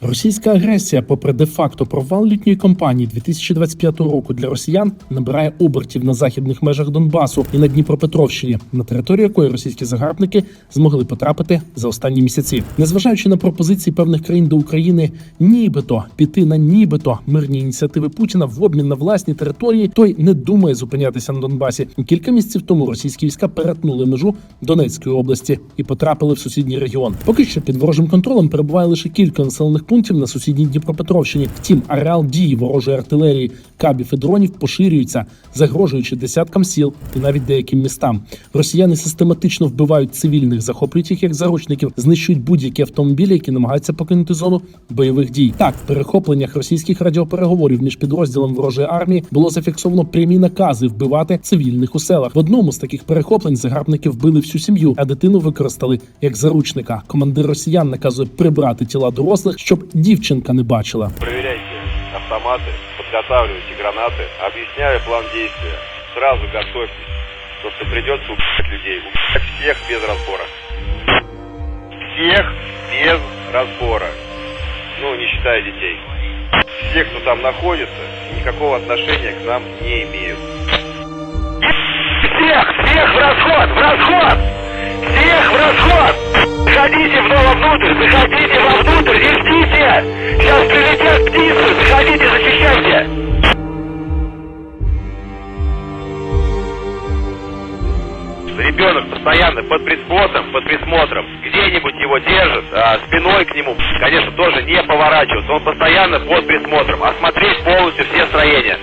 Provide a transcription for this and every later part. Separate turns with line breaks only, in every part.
Російська агресія, попри де-факто провал літньої кампанії 2025 року для росіян, набирає обертів на західних межах Донбасу і на Дніпропетровщині, на територію якої російські загарбники змогли потрапити за останні місяці, незважаючи на пропозиції певних країн до України, нібито піти на нібито мирні ініціативи Путіна в обмін на власні території, той не думає зупинятися на Донбасі. Кілька місяців тому російські війська перетнули межу Донецької області і потрапили в сусідній регіон. Поки що під ворожим контролем перебуває лише кілька населених пунктів на сусідній Дніпропетровщині. Втім, ареал дії ворожої артилерії, кабів і дронів поширюється, загрожуючи десяткам сіл і навіть деяким містам. Росіяни систематично вбивають цивільних, захоплюють їх як заручників, знищують будь-які автомобілі, які намагаються покинути зону бойових дій. Так, в перехопленнях російських радіопереговорів між підрозділом ворожої армії було зафіксовано прямі накази вбивати цивільних у селах. В одному з таких перехоплень загарбники вбили всю сім'ю, а дитину використали як заручника. Командир росіян наказує прибрати тіла дорослих, щоб дівчинка не бачила.
Проверяйте автоматы, подготавливайте гранаты, объясняю план действия. Сразу готовьтесь, то что придется убивать людей, убивать всех без разбора. Всех без разбора. Ну, не считая детей. Все, кто там находится, никакого отношения к нам не имеют.
Всех, всех в расход, в расход! Всех в расход! Заходите вовнутрь, заходите вовнутрь и ждите! Сейчас прилетят птицы, заходите, защищайте!
Ребенок постоянно под присмотром, под присмотром. Где-нибудь его держат, а спиной к нему, конечно, тоже не поворачиваться. Он постоянно под присмотром. Осмотреть полностью все строения.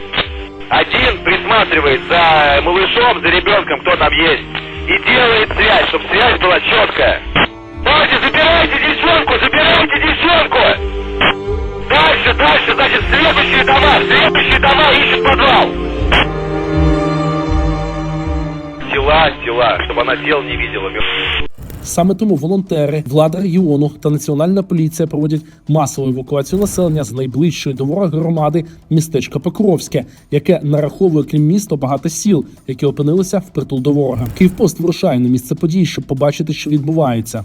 Один присматривает за малышом, за ребенком, кто там есть. И делает связь, чтобы связь была четкая.
Забирайте девчонку, забирайте девчонку! Дальше, дальше, значит, следующие дома, следующие дома ищут подвал!
Тела, тела, чтобы она тел не видела.
Саме тому волонтери, влада регіону та національна поліція проводять масову евакуацію населення з найближчої до ворога громади містечка Покровське, яке нараховує крім міста багато сіл, які опинилися впритул до ворога. Київпост вирушає на місце подій, щоб побачити, що відбувається.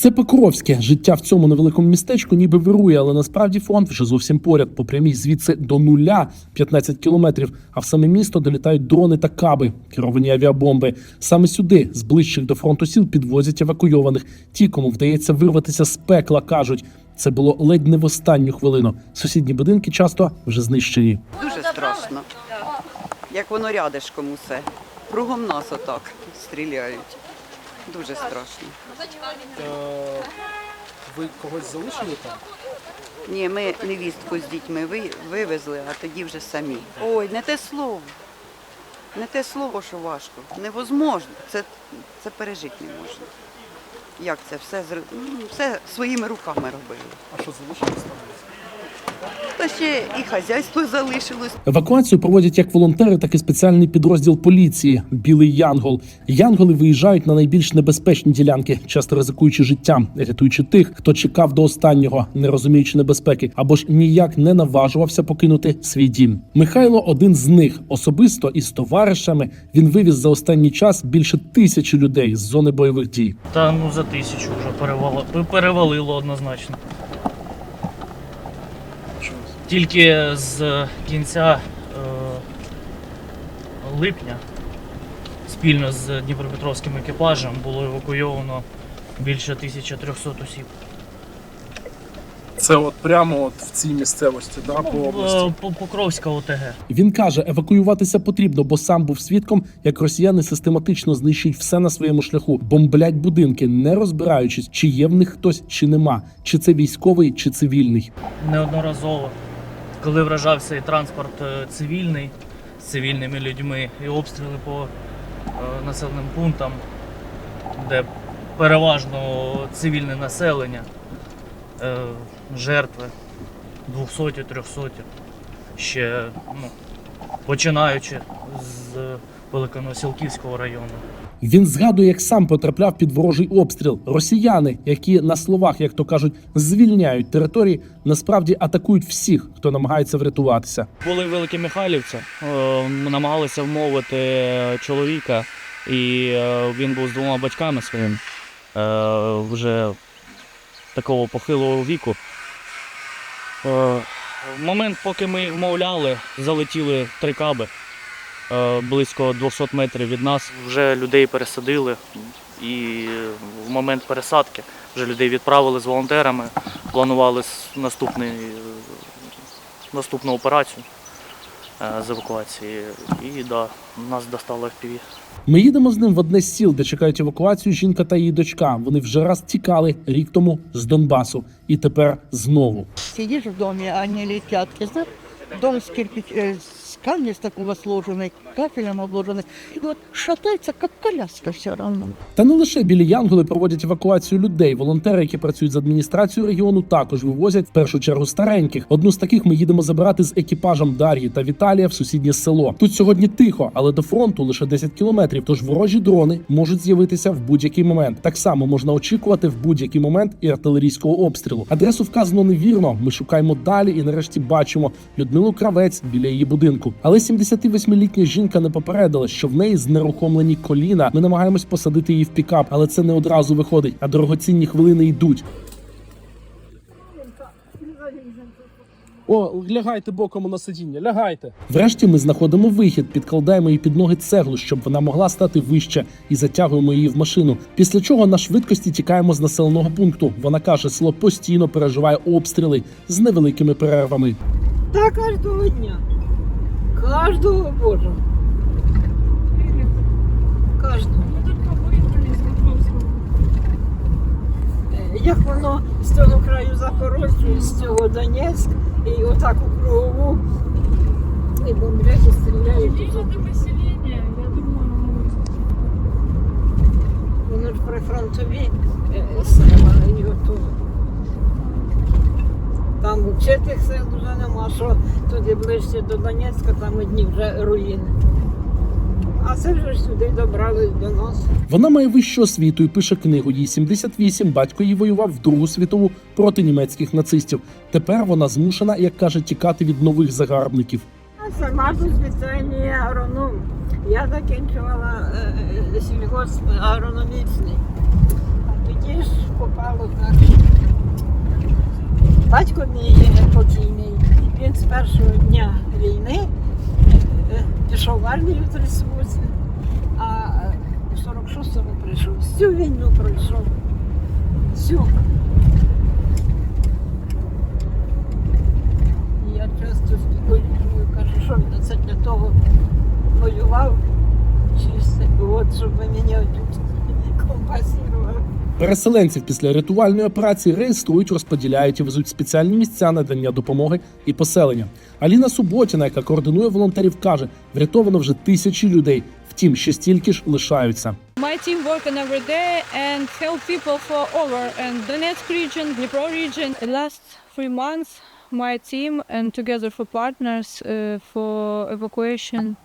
Це Покровське. Життя в цьому невеликому містечку ніби вирує, але насправді фронт вже зовсім поряд. По прямій звідси до нуля 15 кілометрів. А в саме місто долітають дрони та каби, керовані авіабомби. Саме сюди, з ближчих до фронту сіл, підвозять евакуйованих. Ті, кому вдається вирватися з пекла, кажуть. Це було ледь не в останню хвилину. Сусідні будинки часто вже знищені.
Дуже страшно. Як воно рядишком усе. Кругом нас отак стріляють. Дуже страшно.
Ви когось залишили там?
Ні, ми невістку з дітьми ви- вивезли, а тоді вже самі. Ой, не те слово. Не те слово, що важко. Невозможно. Це, це пережити не можна. Як це все зро- ну, все своїми руками робили.
А що залишилось там?
Та ще і хазяйство залишилось.
Евакуацію проводять як волонтери, так і спеціальний підрозділ поліції Білий Янгол. Янголи виїжджають на найбільш небезпечні ділянки, часто ризикуючи життям, рятуючи тих, хто чекав до останнього, не розуміючи небезпеки, або ж ніяк не наважувався покинути свій дім. Михайло один з них особисто із товаришами. Він вивіз за останній час більше тисячі людей з зони бойових дій.
Та ну за тисячу вже перевало, перевалило однозначно. Тільки з кінця е, липня спільно з Дніпропетровським екіпажем було евакуйовано більше 1300 осіб.
Це от прямо от в цій місцевості, да, по області.
Е, Покровська ОТГ.
Він каже, евакуюватися потрібно, бо сам був свідком, як росіяни систематично знищують все на своєму шляху, бомблять будинки, не розбираючись, чи є в них хтось, чи нема, чи це військовий, чи цивільний.
неодноразово, коли вражався і транспорт е, цивільний з цивільними людьми, і обстріли по е, населеним пунктам, де переважно цивільне населення, е, жертви 200-300, ще ну, починаючи з Великоносілківського району.
Він згадує, як сам потрапляв під ворожий обстріл. Росіяни, які на словах, як то кажуть, звільняють території, насправді атакують всіх, хто намагається врятуватися.
Були в Великомихайлівці, е, намагалися вмовити чоловіка, і е, він був з двома батьками своїм. Е, Вже такого похилого віку. В момент, поки ми вмовляли, залетіли три каби близько 200 метрів від нас. Вже людей пересадили, і в момент пересадки вже людей відправили з волонтерами, планували наступний, е, наступну операцію е, з евакуації. І да, нас достало FPV.
Ми їдемо з ним в одне з сіл, де чекають евакуацію жінка та її дочка. Вони вже раз тікали рік тому з Донбасу, і тепер знову.
Сидишь в они летят. Ты знаешь, дом с кирпич, э, с камня такого сложенный, кафелем обложенный. И вот шатается, как коляска все равно.
Та не лише білі янголи проводять евакуацію людей. Волонтери, які працюють з адміністрацією регіону, також вивозять в першу чергу стареньких. Одну з таких ми їдемо забирати з екіпажем Дар'ї та Віталія в сусіднє село. Тут сьогодні тихо, але до фронту лише 10 кілометрів. Тож ворожі дрони можуть з'явитися в будь-який момент. Так само можна очікувати в будь-який момент і артилерійського обстрілу. Адресу вказано невірно. Ми шукаємо далі і нарешті бачимо Людмилу Кравець біля її будинку. Але 78-літня жінка не попередила, що в неї знерухомлені коліна. Ми намагаємось посадити її в пікап, але це не одразу виходить. А дорогоцінні хвилини йдуть. О, лягайте боком на сидіння, лягайте. Врешті ми знаходимо вихід, підкладаємо її під ноги цеглу, щоб вона могла стати вище, і затягуємо її в машину. Після чого на швидкості тікаємо з населеного пункту. Вона каже, село постійно переживає обстріли з невеликими перервами.
Да, каждого дня. Каждого боже. Каждого. Е, Як воно з того краю Запорожжя, з цього Донецьк, і отак у кругову, і бомблять, і стріляють.
Ближе до поселения, я думаю,
Воно ж прифронтові е, села, і ото. Там взагалі тих сел вже нема, що туди ближче до Донецька, там одні вже руїни. А це вже ж сюди добрались до нас.
Вона має вищу освіту і пише книгу. Їй 78, Батько її воював в Другу світову проти німецьких нацистів. Тепер вона змушена, як каже, тікати від нових загарбників.
Я сама по спеціальній агроном. Я закінчувала е, е, сільгосп агрономічний. А тоді ж попало так. Батько мій покійний, він з першого дня війни е, пішов в армію в 38, а в 46-му прийшов. Всю війну пройшов. Всю. І я часто спілкую, кажу, що він це для того воював, чисто, от, щоб ви мене тут компасували.
Переселенців після рятувальної операції реєструють, розподіляють і везуть спеціальні місця надання допомоги і поселення. Аліна Суботіна, яка координує волонтерів, каже, врятовано вже тисячі людей. Втім, ще стільки ж лишаються.
my team working every day and help people for over and Donetsk region, Dnipro region. The last three months, my team and together for partners uh, for evacuation,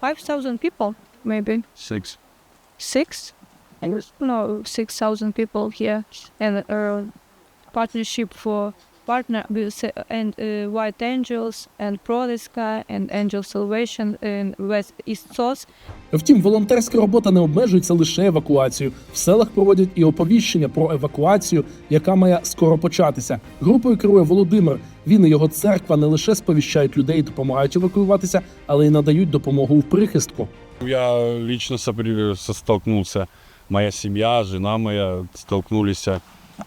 five thousand people maybe
Six.
six, no six thousand people here and uh, partnership for partner with uh, and uh, White Angels and Prodiska and Angel Salvation in West East Source.
Втім, волонтерська робота не обмежується лише евакуацією. В селах проводять і оповіщення про евакуацію, яка має скоро початися. Групою керує Володимир. Він і його церква не лише сповіщають людей, і допомагають евакуюватися, але й надають допомогу в прихистку.
Я лично столкнулся, моя семья, жена моя столкнулись э,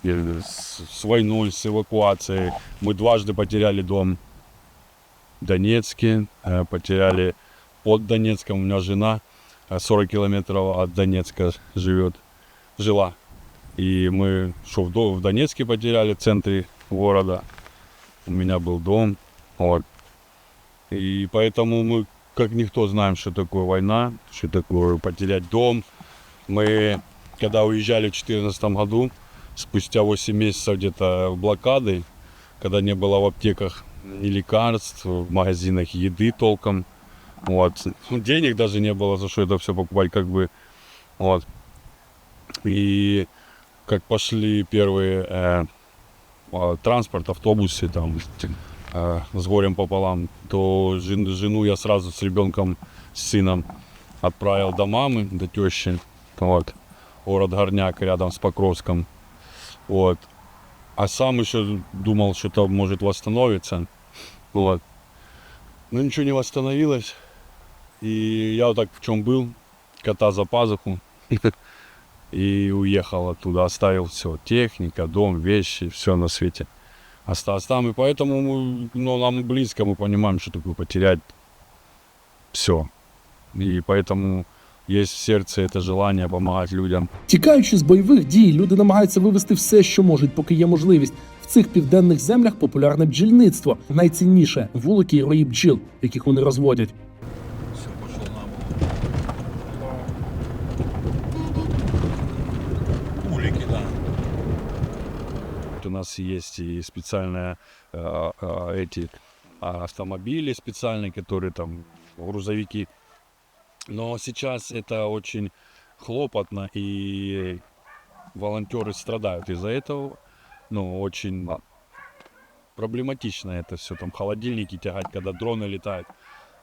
с, войной, с эвакуацией. Мы дважды потеряли дом в Донецке, э, потеряли под Донецком. У меня жена э, 40 километров от Донецка живет, жила. И мы что в Донецке потеряли, в центре города. У меня был дом. Вот. И поэтому мы как никто знаем, что такое война, что такое потерять дом. Мы, когда уезжали в 2014 году, спустя 8 месяцев где-то блокады, когда не было в аптеках ни лекарств, в магазинах еды толком, вот, ну, денег даже не было, за что это все покупать, как бы, вот. И как пошли первые э, а, транспорт, автобусы, там, э, с горем пополам, то жен- жену я сразу с ребенком, с сыном отправил до мамы, до тещи, вот, город Горняк рядом с Покровском, вот. А сам еще думал, что там может восстановиться. Вот. Но ничего не восстановилось. И я вот так в чем был, кота за пазуху. И уехал оттуда, оставил все, техника, дом, вещи, все на свете. Осталось там, и поэтому мы, ну, нам близко, мы понимаем, что такое потерять все. И поэтому есть в сердце это желание помогать людям.
Тікаючи з бойових дій, люди намагаються вивести все, що можуть, поки є можливість. В цих південних землях популярне бджільництво. Найцінніше вулики і рої бджіл, яких вони розводять.
Улики, да. У нас есть и специальные э, э, эти а, автомобили специальные, которые там грузовики. Но сейчас это очень хлопотно, и волонтеры страдают из-за этого. Ну, очень проблематично это все. Там холодильники тягать, когда дроны летают.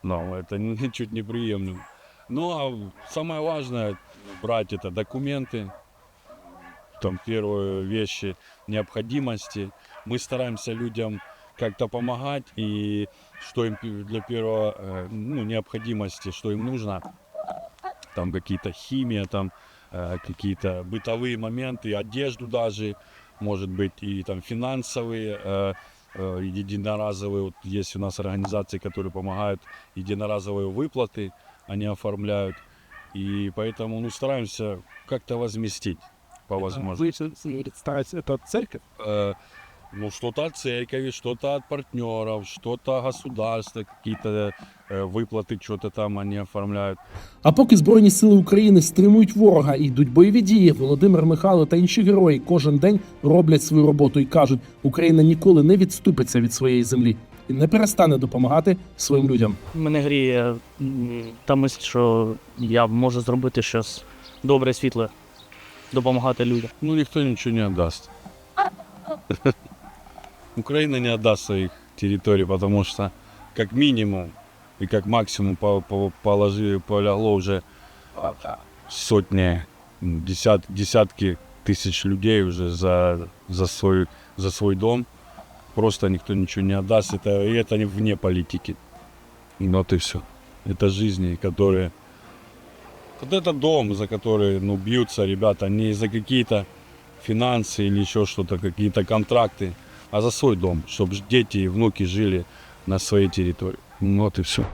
Но это ничуть не приемлемо. Ну, а самое важное брать это документы, там первые вещи необходимости. Мы стараемся людям как-то помогать и что им для первого э, ну, необходимости, что им нужно. Там какие-то химия, там э, какие-то бытовые моменты, одежду даже, может быть, и там финансовые, э, единоразовые. Вот есть у нас организации, которые помогают единоразовые выплаты, они оформляют. И поэтому ну, стараемся как-то возместить по возможности.
старається це церковь.
Э, ну, что-то от церкви, что-то от партнеров, что-то государства, какие-то э, выплаты, что-то там они оформляют.
А поки Збройні сили України стримують ворога і йдуть бойові дії, Володимир Михайло та інші герої кожен день роблять свою роботу і кажуть, Україна ніколи не відступиться від своєї землі і не перестане допомагати своїм людям.
Мене гріє м, та мисль, що я можу зробити щось добре, світле, допомагати людям.
Ну, никто ничего не отдаст. Украина не отдаст своих территорий, потому что как минимум и как максимум по- по- положи, полягло уже сотни, десят, десятки тысяч людей уже за, за, свой, за свой дом. Просто никто ничего не отдаст. Это, и это не вне политики. Вот и все. Это жизни, которые... Вот это дом, за который ну, бьются ребята не за какие-то финансы или еще что-то, какие-то контракты, а за свой дом, чтобы дети и внуки жили на своей территории. Ну, Вот и все.